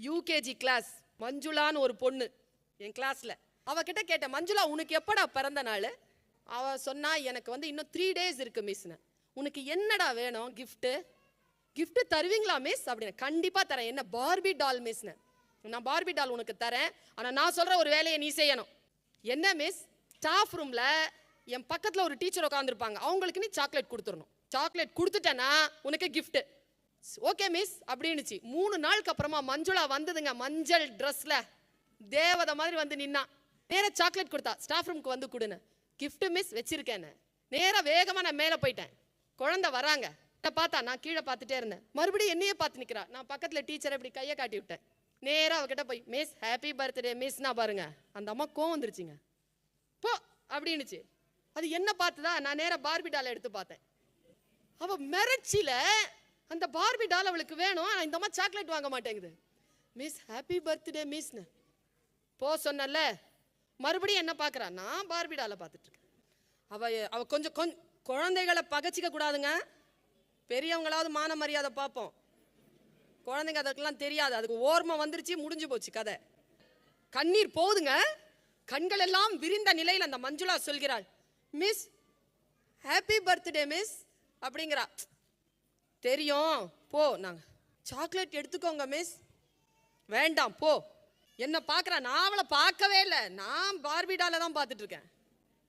UKG class மஞ்சுளான்னு ஒரு பொண்ணு என் கிளாஸில் அவகிட்ட கேட்டேன் மஞ்சுளா உனக்கு எப்படா பிறந்த நாள்? அவ சொன்னா எனக்கு வந்து இன்னும் த்ரீ டேஸ் இருக்கு மிஸ்னு உனக்கு என்னடா வேணும் கிஃப்ட்டு கிஃப்ட்டு தருவீங்களா மிஸ் அப்படின்னு. கண்டிப்பாக தரேன். என்ன பார்பி டால் மிஸ்னு நான் பார்பி டால் உனக்கு தரேன். ஆனால் நான் சொல்கிற ஒரு வேலையை நீ செய்யணும். என்ன மிஸ் ஸ்டாஃப் ரூமில் என் பக்கத்தில் ஒரு டீச்சர் உட்காந்துருப்பாங்க அவங்களுக்கு நீ சாக்லேட் கொடுத்துடணும். சாக்லேட் கொடுத்துட்டேன்னா உனக்கு கிஃப்ட்டு ஓகே மிஸ் அப்படின்னுச்சு. மூணு நாளுக்கு அப்புறமா மஞ்சுளா வந்ததுங்க மஞ்சள் ட்ரெஸ்ல தேவதை மாதிரி வந்து நின்னா. நேராக சாக்லேட் கொடுத்தா ஸ்டாஃப் ரூமுக்கு வந்து கொடுன்னு. கிஃப்ட்டு மிஸ் வச்சுருக்கேன்னு. நேரா வேகமா நான் மேலே போயிட்டேன். குழந்தை வராங்க. என்னை பார்த்தா நான் கீழே பார்த்துட்டே இருந்தேன். மறுபடியும் என்னையே பார்த்து நிற்கிறா நான் பக்கத்தில் டீச்சரை இப்படி கையை காட்டி விட்டேன். நேராக அவகிட்ட போய் மிஸ் ஹாப்பி பர்த்டே மிஸ்னா பாருங்க அந்த அம்மா கோவம் வந்துருச்சுங்க. போ அப்படின்னுச்சு. அது என்ன பார்த்துதா? நான் நேராக பார்பி டாலை எடுத்து பார்த்தேன். அவள் மிரட்சியில் அந்த பார்பி டால் அவளுக்கு வேணும் ஆனால் இந்த மாதிரி சாக்லேட் வாங்க மாட்டேங்குது. மிஸ் ஹாப்பி பர்த்டே மிஸ்னு போ சொன்னல மறுபடியும் என்ன பார்க்குறா நான் பார்பி டாலை பார்த்துட்ருக்கேன். அவள் அவ அவ கொஞ்சம் கொஞ்சம் குழந்தைகளை பகச்சிக்க கூடாதுங்க. பெரியவங்களாவது மான மரியாதை பார்ப்போம். குழந்தைங்க அதுக்கெல்லாம் தெரியாது. அதுக்கு ஓர்மை வந்துருச்சு முடிஞ்சு போச்சு கதை. கண்ணீர் போகுதுங்க. கண்கள் எல்லாம் விரிந்த நிலையில் அந்த மஞ்சுளா சொல்கிறாள். மிஸ் ஹாப்பி பர்த்டே மிஸ் அப்படிங்கிறா. தெரியும். போ நாங்கள் சாக்லேட் எடுத்துக்கோங்க மிஸ் வேண்டாம் போ. என்ன பார்க்கறா நான் அவளை பார்க்கவே இல்லை. நான் பார்பிடால தான் பார்த்துட்டு இருக்கேன்.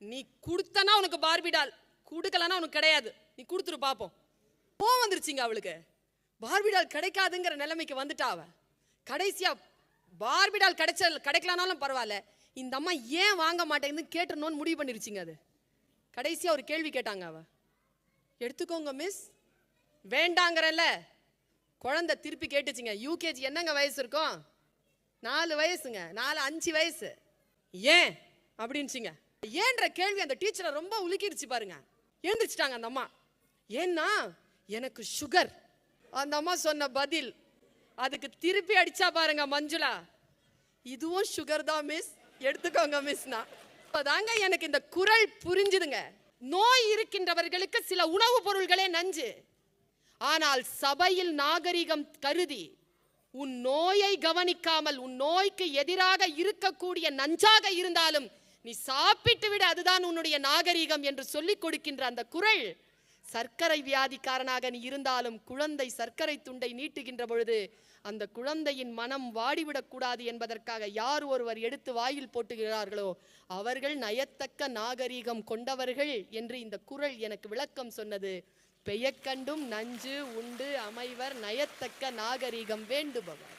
நீ கொடுத்தனா உனக்கு பார்பிடால் கொடுக்கலன்னா உனக்கு கிடையாது. நீ கொடுத்துரு பார்ப்போம் போ வந்துருச்சிங்க அவளுக்கு. பார்பிடால் கிடைக்காதுங்கிற நிலைமைக்கு வந்துட்டா அவ. கடைசியா பார்பிடால் கிடைச்ச கிடைக்கலனாலும் பரவாயில்ல. இந்த அம்மா ஏன் வாங்க மாட்டேங்குதுன்னு கேட்டுறணும்னு முடிவு பண்ணிருச்சிங்க அது. கடைசியா ஒரு கேள்வி கேட்டாங்க அவ. எடுத்துக்கோங்க மிஸ் வேண்டாங்கிறல்ல. குழந்தை திருப்பி கேட்டுச்சுங்க. யூகேஜி என்னங்க வயசு இருக்கும்? நாலு வயசுங்க. நாலு அஞ்சு வயசு. ஏன்? அப்படின்ச்சிங்க. ஏன்ற கேள்வி அந்த டீச்சரை ரொம்ப உலுக்கிடுச்சு பாருங்க. எழுந்திரிச்சிட்டாங்க அந்த அம்மா. ஏன்னா எனக்கு சுகர் அந்த அம்மா சொன்ன பதில். அதுக்கு திருப்பி அடிச்சா பாருங்க மஞ்சுளா. இதுவும் சுகர் தான் மிஸ் எடுத்துக்கோங்க மிஸ்னா அப்பதாங்க எனக்கு இந்த குரல் புரிஞ்சுதுங்க. நோய் இருக்கின்றவர்களுக்கு சில உணவுப் பொருள்களே நஞ்சு. ஆனால் சபையில் நாகரிகம் கருதி உன் நோயை கவனிக்காமல் உன் நோய்க்கு எதிராக இருக்கக்கூடிய நஞ்சாக இருந்தாலும் நீ சாப்பிட்டு விட அதுதான் உன்னுடைய நாகரிகம் என்று சொல்லிக் கொடுக்கின்ற அந்த குரல் சர்க்கரை வியாதிக்காரனாக நீ இருந்தாலும் குழந்தை சர்க்கரை துண்டை நீட்டுகின்ற பொழுது அந்த குழந்தையின் மனம் வாடிவிடக்கூடாது என்பதற்காக யார் ஒருவர் எடுத்து வாயில் போட்டுகிறார்களோ அவர்கள் நயத்தக்க நாகரிகம் கொண்டவர்கள் என்று இந்த குரல் எனக்கு விளக்கம் சொன்னது. பெயக்கண்டும் நஞ்சு உண்டு அமைவர் நயத்தக்க நாகரிகம் வேண்டுபவர்.